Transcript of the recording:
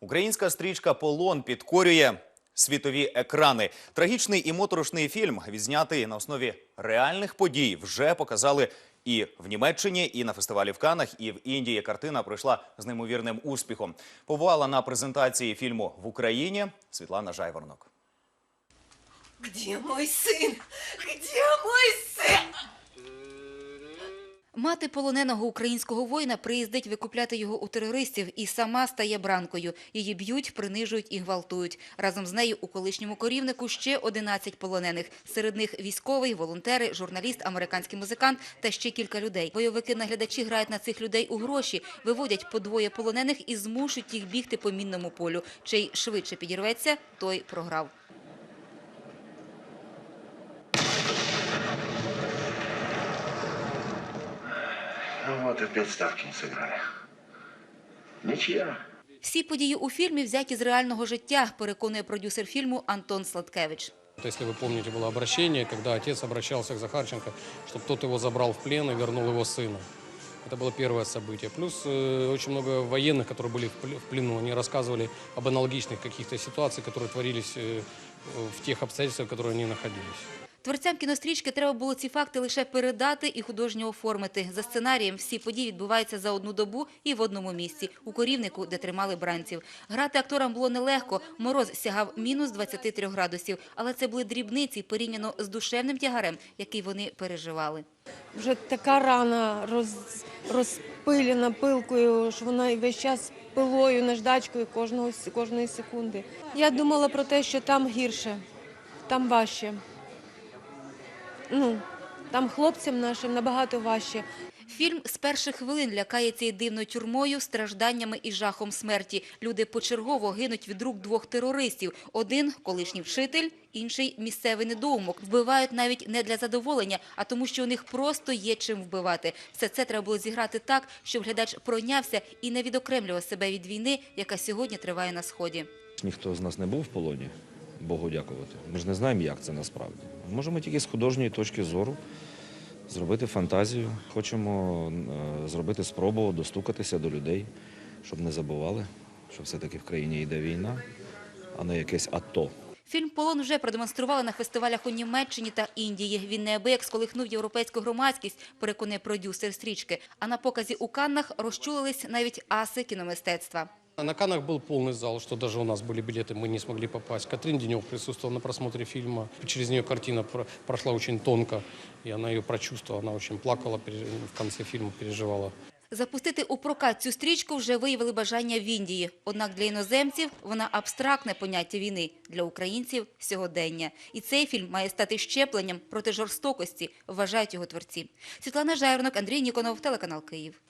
Українська стрічка Полон підкорює світові екрани. Трагічний і моторошний фільм, відзнятий на основі реальних подій, вже показали і в Німеччині, і на фестивалі в Канах, і в Індії. Картина пройшла з неймовірним успіхом. Побувала на презентації фільму в Україні Світлана Жайворонок. Где мой сын? Где мой сын? Мати полоненого українського воїна приїздить викупляти його у терористів і сама стає бранкою. Її б'ють, принижують і гвалтують. Разом з нею у колишньому корівнику ще 11 полонених. Серед них військовий, волонтери, журналіст, американський музикант та ще кілька людей. Бойовики-наглядачі грають на цих людей у гроші, виводять по двоє полонених і змушують їх бігти по мінному полю. Чий швидше підірветься, той програв. вот опять ставки не сыграли. Ничья. Всі події у фільмі взяті з реального життя, переконує продюсер фільму Антон Сладкевич. Вот Если вы помните, было обращение, когда отец обращался к Захарченко, чтобы тот его забрал в плен и вернул его сына. Это было первое событие. Плюс э, очень много военных, которые были в пл- в плену, они рассказывали об аналогичных каких-то ситуациях, которые творились э, в тех обстоятельствах, в которых они находились. Творцям кінострічки треба було ці факти лише передати і художньо оформити. За сценарієм всі події відбуваються за одну добу і в одному місці – у корівнику, де тримали бранців. Грати акторам було нелегко. Мороз сягав мінус 23 градусів. Але це були дрібниці порівняно з душевним тягарем, який вони переживали. вже така рана роз, розпилена пилкою, що вона весь час пилою, наждачкою кожного, кожної секунди. Я думала про те, що там гірше, там важче. Ну, там хлопцям нашим набагато важче. Фільм з перших хвилин лякає цією дивною тюрмою, стражданнями і жахом смерті. Люди почергово гинуть від рук двох терористів. Один – колишній вчитель, інший – місцевий недоумок. Вбивають навіть не для задоволення, а тому, що у них просто є чим вбивати. Все це треба було зіграти так, щоб глядач пройнявся і не відокремлював себе від війни, яка сьогодні триває на Сході. Ніхто з нас не був в полоні, Богу дякувати. Ми ж не знаємо, як це насправді. Можемо тільки з художньої точки зору зробити фантазію. Хочемо е, зробити спробу достукатися до людей, щоб не забували, що все-таки в країні йде війна, а не якесь АТО. Фільм «Полон» вже продемонстрували на фестивалях у Німеччині та Індії. Він неабияк сколихнув європейську громадськість, переконує продюсер стрічки. А на показі у Каннах розчулились навіть аси кіномистецтва. На Канах был полный зал, что даже у нас были билеты, мы не смогли попасть. Катрин Денев присутствовала на просмотре фильма. Через нее картина про- прошла очень тонко, и она ее прочувствовала. Она очень плакала пере- в конце фильма, переживала. Запустити у прокат цю стрічку вже виявили бажання в Індії. Однак для іноземців вона абстрактне поняття війни, для українців – сьогодення. І цей фільм має стати щепленням проти жорстокості, вважають його творці. Світлана Жайворонок, Андрій Ніконов, телеканал «Київ».